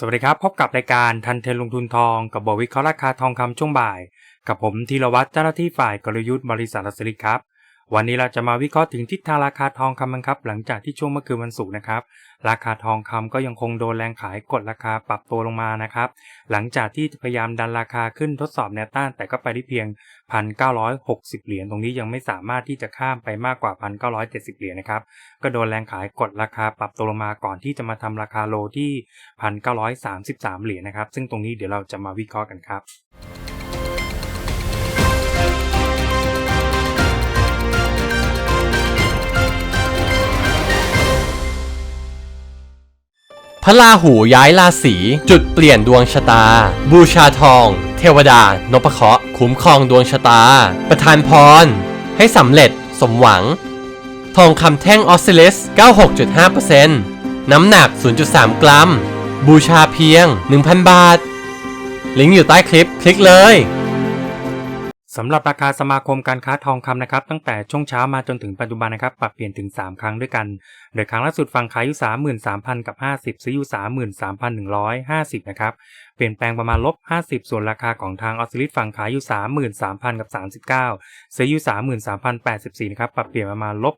สวัสดีครับ พบกับรายการทันเทนลงทุนทองกับบทวิเคราะห์ราคาทองคำช่วงบ่าย กับผมธีรวัตรเจ้าหน้าที่ฝ่ายกลยุทธ์บริษัทลัสลิครับ วันนี้เราจะมาวิเคราะห์ถึงทิศทางราคาทองคำกันครับ หลังจากที่ช่วงเมื่อคืนวันศุกร์นะครับ ราคาทองคำก็ยังคงโดนแรงขายกดราคาปรับตัวลงมานะครับ หลังจากที่พยายามดันราคาขึ้นทดสอบแนวต้าน แต่ก็ไปได้เพียง 1,960 เหรียญตรงนี้ยังไม่สามารถที่จะข้ามไปมากกว่า 1,970 เหรียญนะครับ ก็โดนแรงขายกดราคาปรับตัวลงมาก่อนที่จะมาทำราคาโลที่ 1,933 เหรียญนะครับ ซึ่งตรงนี้เดี๋ยวเราจะมาวิเคราะห์กันครับ ระราหูย้ายราศีจุดเปลี่ยนดวงชะตา บูชาทอง เทวดานพเคราะห์คุ้มครองดวงชะตา ประทานพร ให้สำเร็จสมหวัง ทองคำแท่งออสซิลิส 96.5%น้ำหนัก 0.3 กรัม บูชาเพียง 1,000 บาท ลิงก์อยู่ใต้คลิป คลิกเลย สำหรับราคาสมาคมการค้าทองคำนะครับตั้งแต่ช่วงเช้ามาจนถึงปัจจุบันนะครับปรับเปลี่ยนถึง 3 ครั้งด้วยกัน โดยครั้งล่าสุดฝั่งขายอยู่ 33,000 กับ 50 ซื้ออยู่ 33,150 นะครับเปลี่ยนแปลงประมาณลบ 50 ส่วนราคาของทางออสซิลิสฝั่งขายอยู่ 33,000 กับ 39 ซื้ออยู่ 33,084 นะครับปรับเปลี่ยนประมาณลบ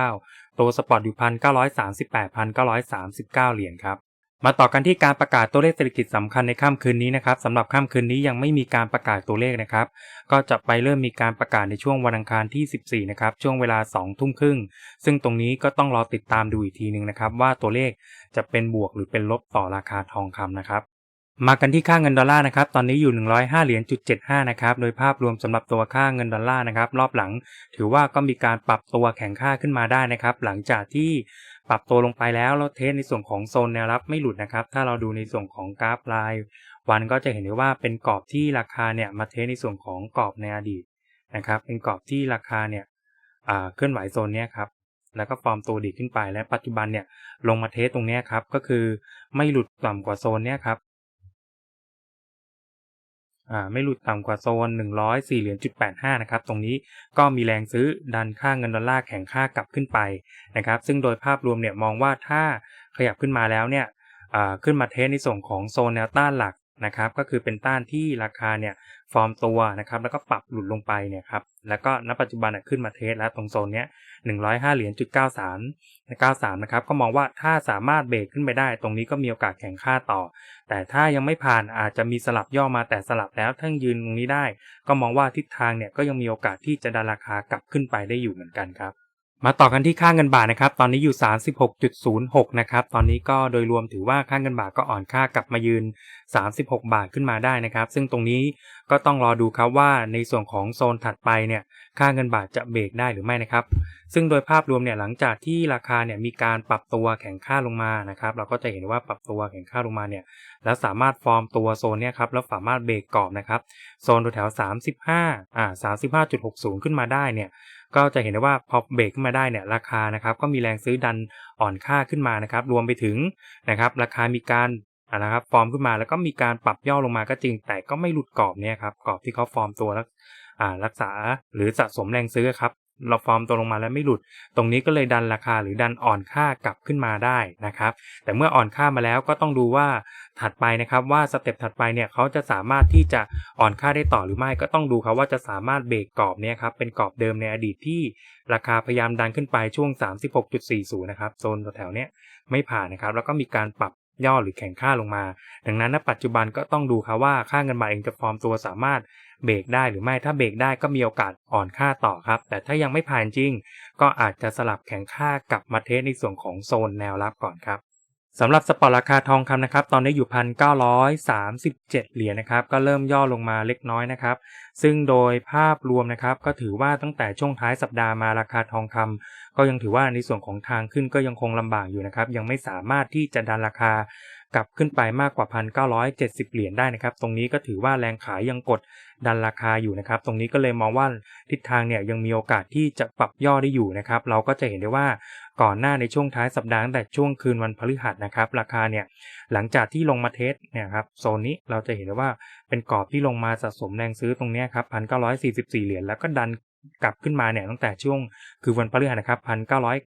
69 ตัวสปอร์ตอยู่ 1,938,939 เหรียญครับ มาต่อกันที่การประกาศตัวเลขเศรษฐกิจสำคัญในค่ำคืนนี้นะครับสำหรับค่ำคืนนี้ยังไม่มีการประกาศตัวเลขนะครับ ก็จะไปเริ่มมีการประกาศในช่วงวันอังคารที่ 14 นะครับ ช่วงเวลา 2 ทุ่มครึ่ง ซึ่งตรงนี้ก็ต้องรอติดตามดูอีกทีหนึ่งนะครับ ว่าตัวเลขจะเป็นบวกหรือเป็นลบต่อราคาทองคำนะครับ มากันที่ค่าเงินดอลลาร์นะครับ ตอนนี้อยู่ 105 เหรียญจุด75 นะครับ โดยภาพรวมสำหรับตัวค่าเงินดอลลาร์นะครับ รอบหลัง ถือว่าก็มีการปรับตัวแข็งค่าขึ้นมาได้นะครับ หลังจากที่ปรับตัวลงไปแล้วแล้วเทสในส่วนของโซนแนวรับไม่หลุดนะครับ ถ้าเราดูในส่วนของกราฟรายวันก็จะเห็นได้ว่าเป็นกรอบที่ราคาเนี่ยมาเทสในส่วนของกรอบในอดีตนะครับ เป็นกรอบที่ราคาเนี่ยเคลื่อนไหวโซนเนี้ยครับแล้วก็ฟอร์มตัวดีขึ้นไปและปัจจุบันเนี่ยลงมาเทสตรงนี้ครับก็คือไม่หลุดต่ำกว่าโซนเนี้ยครับ ไม่หลุดต่ำกว่าโซน 104เหรียญจุด85นะครับ ตรงนี้ก็มีแรงซื้อดันค่าเงินดอลลาร์แข็งค่ากลับขึ้นไปนะครับ ซึ่งโดยภาพรวมเนี่ยมองว่าถ้าขยับขึ้นมาแล้วเนี่ยขึ้นมาเทสในส่วนของโซนแนวต้านหลักนะครับ ก็คือเป็นต้านที่ราคาเนี่ย ฟอร์มตัวนะครับแล้วก็ปรับหลุดลงไปเนี่ยครับแล้วก็ณปัจจุบันขึ้นมาเทสแล้วตรงโซนเนี้ย105เหรียญจุด93 93นะครับก็มองว่าถ้าสามารถเบรกขึ้นไปได้ ตรงนี้ก็มีโอกาสแข่งค่าต่อ แต่ถ้ายังไม่ผ่านอาจจะมีสลับย่อมาแต่สลับแล้วทั้งยืนตรงนี้ได้ ก็มองว่าทิศทางเนี่ยก็ยังมีโอกาสที่จะดันราคากลับขึ้นไปได้อยู่เหมือนกันครับ มาต่อกันที่ค่าเงินบาทนะครับ ตอนนี้อยู่ 36.06 นะครับ ตอนนี้ก็โดยรวมถือว่าค่าเงินบาทก็อ่อนค่ากลับมายืน 36 บาทขึ้นมาได้นะครับ ซึ่งตรงนี้ก็ต้องรอดูครับว่าในส่วนของโซนถัดไปเนี่ย ค่าเงินบาทจะเบรกได้หรือไม่นะครับ ซึ่งโดยภาพรวมเนี่ยหลังจากที่ราคาเนี่ยมีการปรับตัวแข็งค่าลงมานะครับ เราก็จะเห็นว่าปรับตัวแข็งค่าลงมาเนี่ย แล้วสามารถฟอร์มตัวโซนเนี่ยครับ แล้วสามารถเบรกกรอบนะครับ โซนแถว35 อ่า 35.60 ขึ้นมาได้เนี่ยก็จะเห็นได้ว่าพอเบรกขึ้นมาได้เนี่ยราคานะครับก็มีแรงซื้อดันอ่อนค่าขึ้นมานะครับรวมไปถึงนะครับราคามีการนะครับฟอร์มขึ้นมาแล้วก็มีการปรับย่อลงมาก็จริง แต่ก็ไม่หลุดกรอบเนี่ยครับกรอบที่เขาฟอร์มตัวแล้วรักษาหรือสะสมแรงซื้อครับ เราฟอร์มตัวลงมาแล้วไม่หลุด ตรงนี้ก็เลยดันราคาหรือดันอ่อนค่ากลับขึ้นมาได้นะครับ แต่เมื่ออ่อนค่ามาแล้วก็ต้องดูว่าถัดไปนะครับว่าสเต็ปถัดไปเนี่ยเขาจะสามารถที่จะอ่อนค่าได้ต่อหรือไม่ก็ต้องดูครับว่าจะสามารถเบรกกรอบเนี่ยครับเป็นกรอบเดิมในอดีตที่ราคาพยายามดันขึ้นไปช่วง 36.40 นะครับโซนแถวเนี้ยไม่ผ่านนะครับ แล้วก็มีการปรับย่อหรือแข่งค่าลงมา ดังนั้นณปัจจุบันก็ต้องดูครับว่าค่าเงินบาทเองจะฟอร์มตัวสามารถ เบรกได้หรือไม่ถ้าเบรกได้ก็มีโอกาสอ่อนค่าต่อครับ แต่ถ้ายังไม่ผ่านจริง ก็อาจจะสลับแข่งค่ากลับมาเทสในส่วนของโซนแนวรับก่อนครับสำหรับสปอร์ตราคาทองคำนะครับ ตอนนี้อยู่พันเก้าร้อยสามสิบเจ็ดเหรียญนะครับ ก็เริ่มย่อลงมาเล็กน้อยนะครับ ซึ่งโดยภาพรวมนะครับ ก็ถือว่าตั้งแต่ช่วงท้ายสัปดาห์มาราคาทองคำก็ยังถือว่าในส่วนของทางขึ้นก็ยังคงลำบากอยู่นะครับ ยังไม่สามารถที่จะดันราคา กลับขึ้นไปมากกว่า 1,970 เหรียญได้นะครับ ตรงนี้ก็ถือว่าแรงขายยังกดดันราคาอยู่นะครับ ตรงนี้ก็เลยมองว่าทิศทางเนี่ยยังมีโอกาสที่จะปรับย่อได้อยู่นะครับ เราก็จะเห็นได้ว่าก่อนหน้าในช่วงท้ายสัปดาห์ตั้งแต่ช่วงคืนวันพฤหัสนะครับ ราคาเนี่ยหลังจากที่ลงมาเทสเนี่ยครับโซนนี้เราจะเห็นได้ว่าเป็นกรอบที่ลงมาสะสมแรงซื้อตรงนี้ครับ 1,944 เหรียญแล้วก็ดันกลับขึ้นมาเนี่ยตั้งแต่ช่วงคือวันพฤหัสนะครับ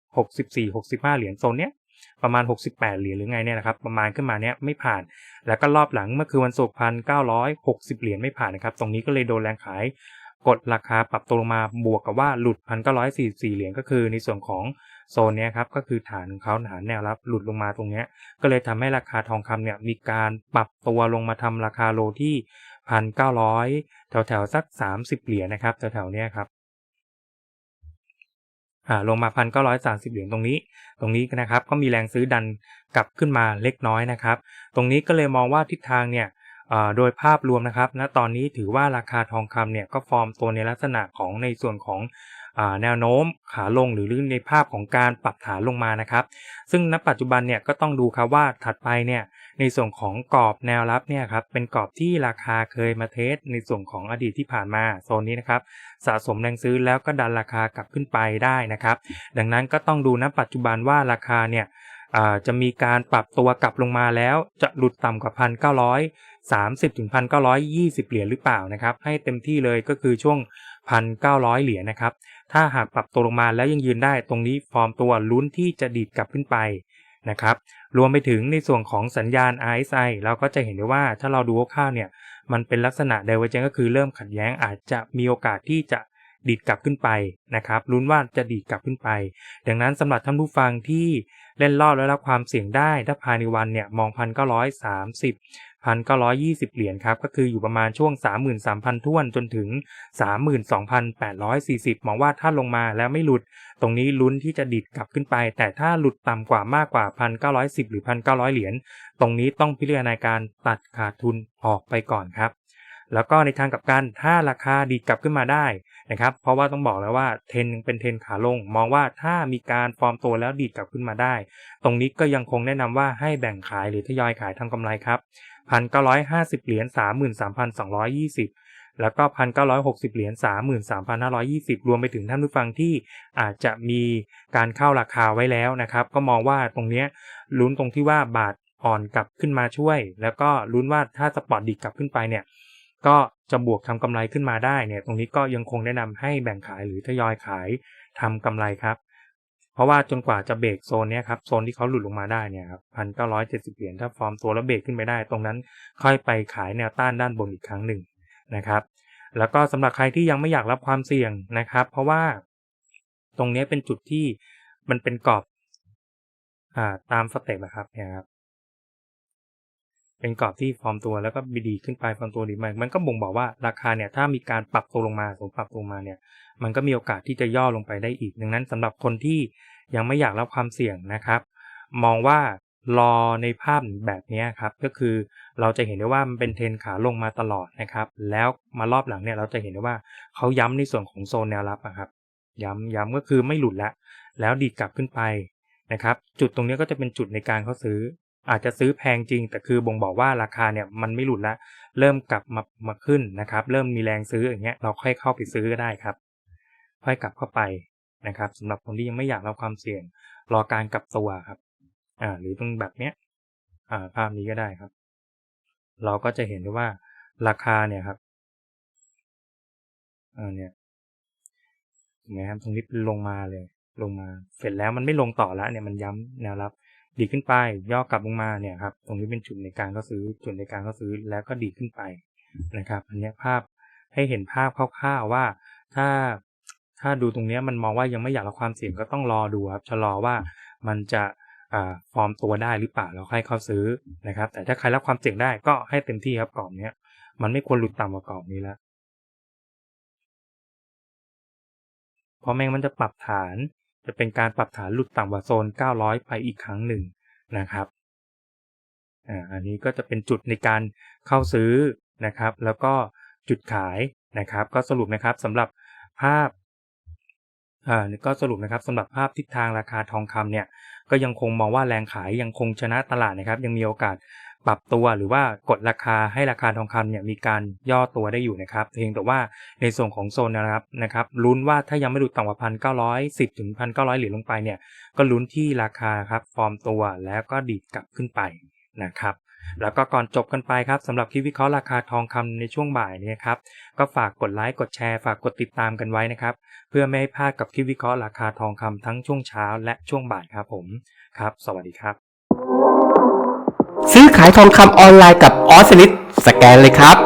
1,964 65 เหรียญโซนเนี้ย ประมาณ 68 เหรียญหรือไงเนี่ยนะครับประมาณขึ้นมาเนี้ยไม่ผ่าน แล้วก็รอบหลังเมื่อคืนวันศุกร์พันเก้าร้อยหกสิบเหรียญไม่ผ่านนะครับตรงนี้ก็เลยโดนแรงขายกดราคาปรับตัวลงมาบวกกับว่าหลุดพันเก้าร้อยสี่สี่เหรียญก็คือในส่วนของโซนนี้ครับก็คือฐานของเขาฐานแนวรับหลุดลงมาตรงเนี้ยก็เลยทำให้ราคาทองคำเนี่ยมีการปรับตัวลงมาทำราคาโลที่พันเก้าร้อยแถวแถวสักสามสิบเหรียญนะครับแถวแถวเนี้ยครับ อ่าลงมาพันเก้าร้อยสาสิบเหรียญตรงนี้ ตรงนี้นะครับก็มีแรงซื้อดันกลับขึ้นมาเล็กน้อยนะครับ ตรงนี้ก็เลยมองว่าทิศทางเนี่ยโดยภาพรวมนะครับณตอนนี้ถือว่าราคาทองคำเนี่ยก็ฟอร์มตัวในลักษณะของในส่วนของแนวโน้มขาลงหรือในภาพของการปรับฐานลงมานะครับ ซึ่งณปัจจุบันเนี่ยก็ต้องดูครับว่าถัดไปเนี่ย ในส่วนของกรอบแนวรับเนี่ยครับเป็นกรอบที่ราคาเคยมาเทสในส่วนของอดีตที่ผ่านมาโซนนี้นะครับสะสมแรงซื้อแล้วก็ดันราคากลับขึ้นไปได้นะครับ ดังนั้นก็ต้องดูณปัจจุบันว่าราคาเนี่ยจะมีการปรับตัวกลับลงมาแล้วจะหลุดต่ำกว่าพันเก้าร้อยสามสิบถึงพันเก้าร้อยยี่สิบเหรียญหรือเปล่านะครับ ให้เต็มที่เลยก็คือช่วงพันเก้าร้อยเหรียญนะครับ ถ้าหากปรับตัวลงมาแล้วยังยืนได้ตรงนี้ฟอร์มตัวลุ้นที่จะดีดกลับขึ้นไปนะครับ รวมไปถึงในส่วนของสัญญาณ RSI เราก็จะเห็นได้ว่าถ้าเราดูคร่าวๆเนี่ย มันเป็นลักษณะ divergence ก็คือเริ่มขัดแย้งอาจจะมีโอกาสที่จะ ดีดกลับขึ้นไปนะครับลุ้นว่าจะดีดกลับขึ้นไป ดังนั้นสำหรับท่านผู้ฟังที่เล่นรอบและรับความเสี่ยงได้ ถ้าภายในวันเนี่ยมองพันเก้าร้อยสามสิบพันเก้าร้อยยี่สิบเหรียญครับก็คืออยู่ประมาณช่วงสามหมื่นสามพันท่วนจนถึงสามหมื่นสองพันแปดร้อยสี่สิบมองว่าถ้าลงมาแล้วไม่หลุด ตรงนี้ลุ้นที่จะดีดกลับขึ้นไป แต่ถ้าหลุดต่ำกว่ามากกว่าพันเก้าร้อยสิบหรือพันเก้าร้อยเหรียญตรงนี้ต้องพิจารณาการตัดขาดทุนออกไปก่อนครับ แล้วก็ในทางกลับกันถ้าราคาดีดกลับขึ้นมาได้นะครับ เพราะว่าต้องบอกแล้วว่าเทนเป็นเทนขาลง มองว่าถ้ามีการฟอร์มตัวแล้วดีดกลับขึ้นมาได้ ตรงนี้ก็ยังคงแนะนำว่าให้แบ่งขายหรือทยอยขายทำกำไรครับพันเก้าร้อยห้าสิบเหรียญสามหมื่นสามพันสองร้อยยี่สิบแล้วก็พันเก้าร้อยหกสิบเหรียญสามหมื่นสามพันห้าร้อยี่สิบรวมไปถึงท่านผู้ฟังที่อาจจะมีการเข้าราคาไว้แล้วนะครับ ก็มองว่าตรงเนี้ยลุ้นตรงที่ว่าบาทอ่อนกลับขึ้นมาช่วย แล้วก็ลุ้นว่าถ้าสปอร์ตดีดกลับขึ้นไปเนี่ย ก็จะบวกทำกำไรขึ้นมาได้เนี่ยตรงนี้ก็ยังคงแนะนำให้แบ่งขายหรือทยอยขายทำกำไรครับ เพราะว่าจนกว่าจะเบรกโซนนี้ครับโซนที่เขาหลุดลงมาได้เนี่ยครับพันเก้าร้อยเจ็ดสิบเหรียญถ้าฟอร์มตัวแล้วเบรกขึ้นไปได้ ตรงนั้นค่อยไปขายแนวต้านด้านบนอีกครั้งหนึ่งนะครับ แล้วก็สำหรับใครที่ยังไม่อยากรับความเสี่ยงนะครับ เพราะว่าตรงนี้เป็นจุดที่มันเป็นกรอบอ่าตามสเต็ปอะครับเนี่ยครับ เป็นกรอบที่ฟอร์มตัวแล้วก็ดีขึ้นไปฟอร์มตัวดีมากมันก็บ่งบอกว่าราคาเนี่ยถ้ามีการปรับตัวลงมาสมปรับตัวลงมาเนี่ยมันก็มีโอกาสที่จะย่อลงไปได้อีก ดังนั้นสำหรับคนที่ยังไม่อยากรับความเสี่ยงนะครับ มองว่ารอในภาพแบบนี้ครับก็คือเราจะเห็นได้ว่ามันเป็นเทรนขาลงมาตลอดนะครับ แล้วมารอบหลังเนี่ยเราจะเห็นได้ว่าเขาย้ำในส่วนของโซนแนวรับอะครับ ย้ำย้ำก็คือไม่หลุดละแล้วดีดกลับขึ้นไปนะครับ จุดตรงนี้ก็จะเป็นจุดในการเขาซื้อ อาจจะซื้อแพงจริง แต่คือบ่งบอกว่าราคาเนี่ยมันไม่หลุดละเริ่มกลับมามาขึ้นนะครับ เริ่มมีแรงซื้ออย่างเงี้ยเราค่อยเข้าไปซื้อก็ได้ครับ ค่อยกลับเข้าไปนะครับสำหรับคนที่ยังไม่อยากรับความเสี่ยง รอการกลับตัวครับ อ่า หรือตรงแบบเนี้ย อ่า ภาพนี้ก็ได้ครับ เราก็จะเห็นได้ว่าราคาเนี่ยครับอ่าเนี่ยเห็นไหมครับตรงนี้ลงมาเลย ลงมา เสร็จแล้วมันไม่ลงต่อแล้วเนี่ยมันย้ำแนวรับ ดีขึ้นไป ย่อกลับลงมาเนี่ยครับ ตรงนี้เป็นจุดในการก็ซื้อ จุดในการก็ซื้อแล้วก็ดีขึ้นไปนะครับ อันนี้ภาพให้เห็นภาพคร่าวๆว่าถ้าถ้าดูตรงเนี้ยมันมองว่ายังไม่อยากรับความเสี่ยงก็ต้องรอดูครับชะลอว่ามันจะฟอร์มตัวได้หรือเปล่าแล้วค่อยเข้าซื้อนะครับ แต่ถ้าใครรับความเสี่ยงได้ก็ให้เต็มที่ครับกรอบนี้มันไม่ควรหลุดต่ำกว่ากรอบนี้แล้วเพราะแม่งมันจะปรับฐาน จะเป็นการปรับฐานหลุดต่ำกว่าโซน 900 ไปอีกครั้งหนึ่งนะครับอ่าอันนี้ก็จะเป็นจุดในการเข้าซื้อนะครับ แล้วก็จุดขายนะครับ ก็สรุปนะครับสำหรับภาพอ่าก็สรุปนะครับสำหรับภาพทิศทางราคาทองคำเนี่ยก็ยังคงมองว่าแรงขายยังคงชนะตลาดนะครับ ยังมีโอกาส ปรับตัวหรือว่ากดราคาให้ราคาทองคำเนี่ยมีการย่อตัวได้อยู่นะครับเพียงแต่ว่าในส่วนของโซนนะครับนะครับลุ้นว่าถ้ายังไม่ดูต่ำกว่าพันเก้าร้อยสิบถึงพันเก้าร้อยเหรียญลงไปเนี่ยก็ลุ้นที่ราคาครับฟอร์มตัวแล้วก็ดีดกลับขึ้นไปนะครับแล้วก็ก่อนจบกันไปครับสำหรับคลิปวิเคราะห์ราคาทองคำในช่วงบ่ายนี้ครับก็ฝากกดไลค์กดแชร์ฝากกดติดตามกันไว้นะครับ เพื่อไม่ให้พลาดกับคลิปวิเคราะห์ราคาทองคำทั้งช่วงเช้าและช่วงบ่ายครับผมครับ สวัสดีครับ ซื้อขายทองคำออนไลน์กับออสซิลิสสแกนเลยครับ